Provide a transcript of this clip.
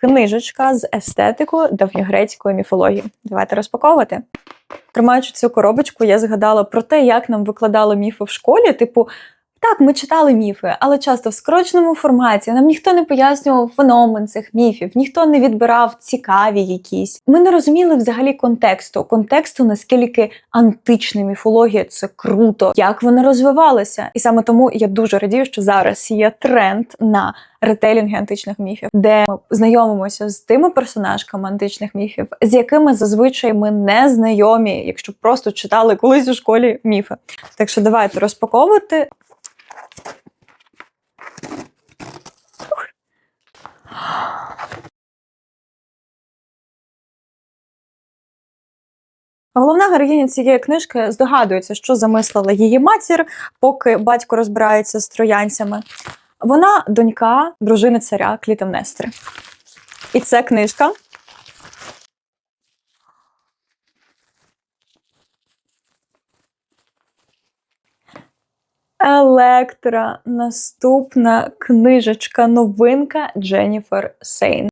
книжечка з естетику давньогрецької міфології. Давайте розпаковувати. Тримаючи цю коробочку, я згадала про те, як нам викладали міфи в школі. Типу, так, ми читали міфи, але часто в скороченому форматі нам ніхто не пояснював феномен цих міфів, ніхто не відбирав цікаві якісь. Ми не розуміли взагалі контексту, контексту, наскільки антична міфологія це круто, як вони розвивалися. І саме тому я дуже радію, що зараз є тренд на ретелінги античних міфів, де ми знайомимося з тими персонажками античних міфів, з якими зазвичай ми не знайомі, якщо просто читали колись у школі міфи. Так що давайте розпаковувати. Головна героїня цієї книжки здогадується, що замислила її матір, поки батько розбирається з троянцями. Вона донька дружини царя Клітемнестри. І це книжка. Електра. Наступна книжечка, новинка Дженніфер Сейн.